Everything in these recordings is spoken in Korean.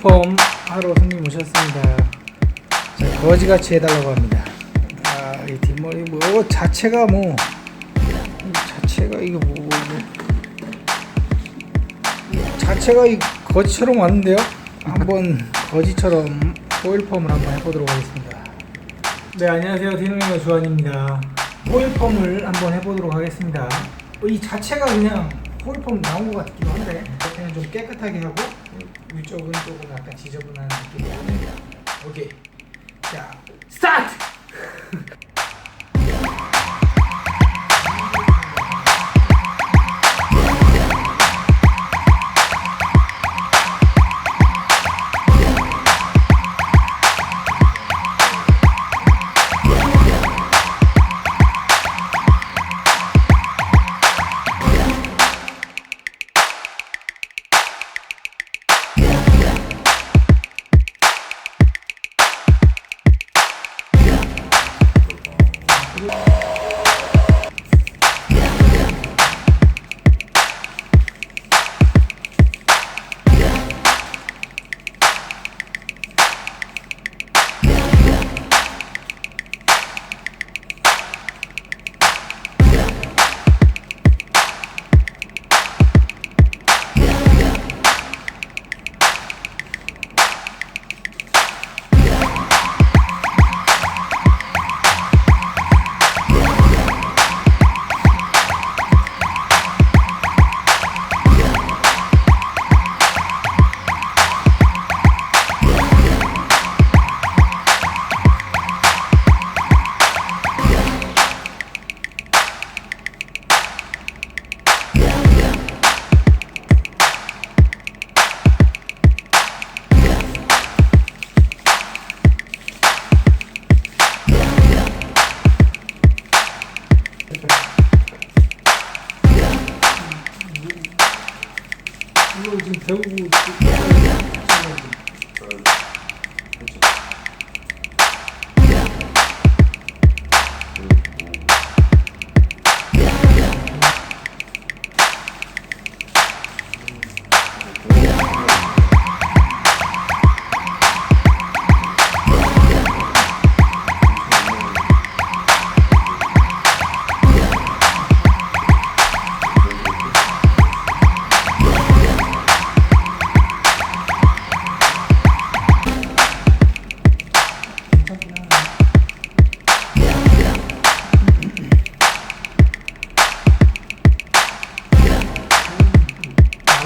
호일펌 하러 손님 오셨습니다. 자, 거지같이 해달라고 합니다. 아, 이 뒷머리 뭐 자체가 뭐이 자체가 이거 뭐, 뭐, 뭐. 자체가 이 거지처럼 왔는데요. 한번 거지처럼 호일펌을 한번 해보도록 하겠습니다. 네 안녕하세요 디노미너 주한입니다. 호일펌을 한번 해보도록 하겠습니다. 어, 이 자체가 그냥 호일펌 나온 것 같기도 한데 그냥 좀 깨끗하게 하고 위쪽은 조금 약간 지저분한 느낌이 납니다. 오케이 자 스타트! 이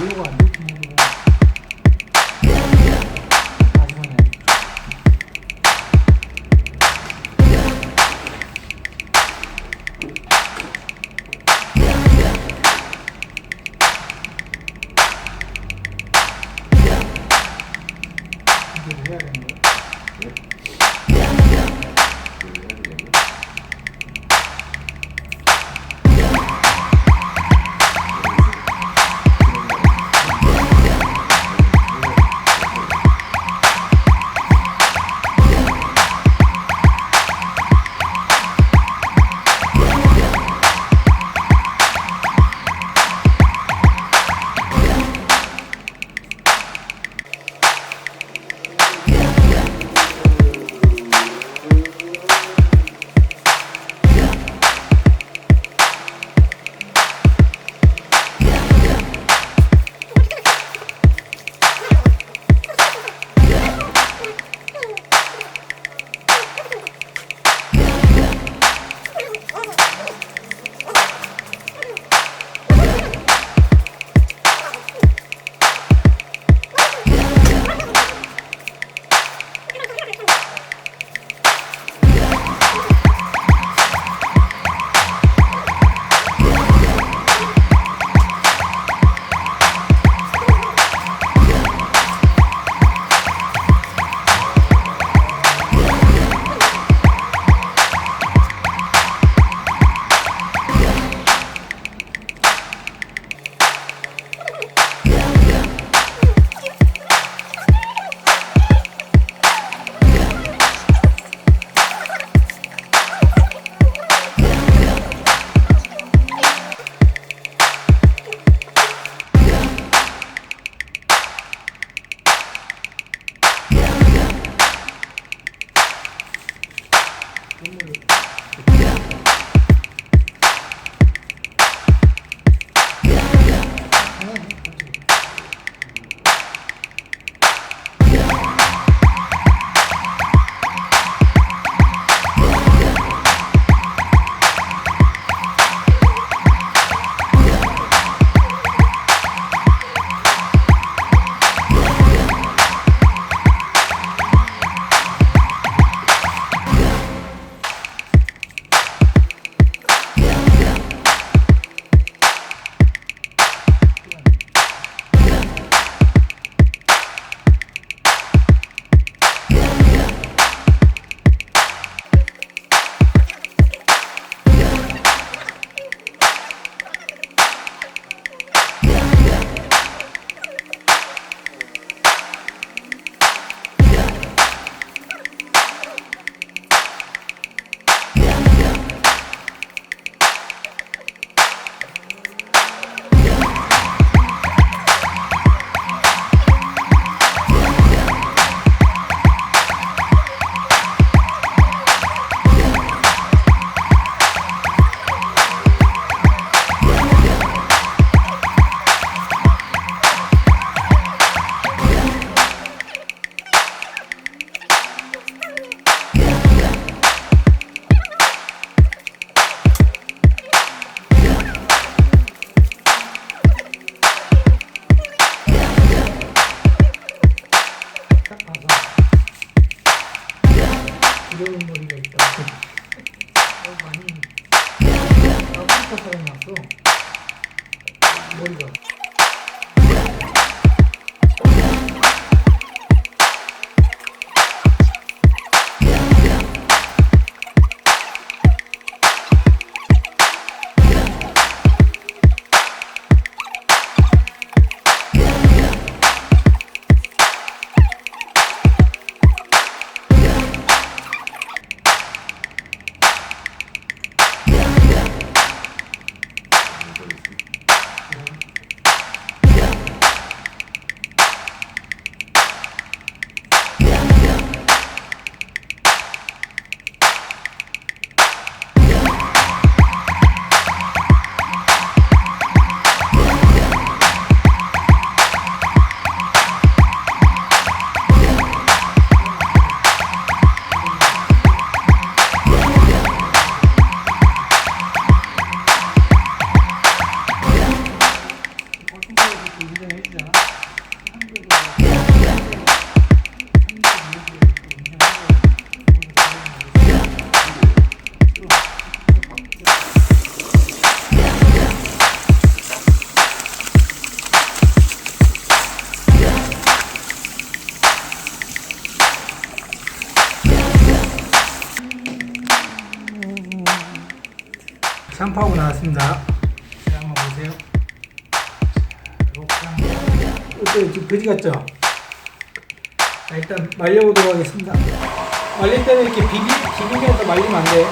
별로가 안 좋긴 해도 마지막에. 이게 뭐 해야 되는 거야? 샴푸하고 나왔습니다. 자, 한번 보세요. 이렇게 그지 같죠? 자, 일단 말려보도록 하겠습니다. 말릴 때는 이렇게 비비, 비비면서 말리면 안 돼요.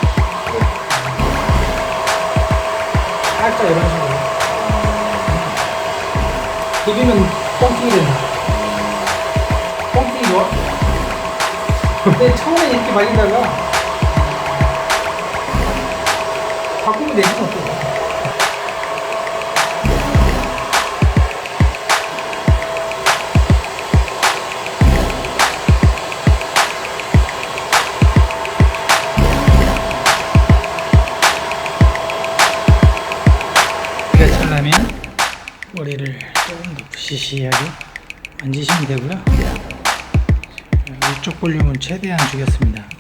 살짝 이런 식으로. 비비면 뻥튀기 된다. 뻥튀기 좋아? 근데 처음에 이렇게 말리다가 바꾸면 되지 뭐. 잘라면 머리를 조금 더 부시시하게 만지시면 되고요. 이쪽 볼륨은 최대한 주겠습니다.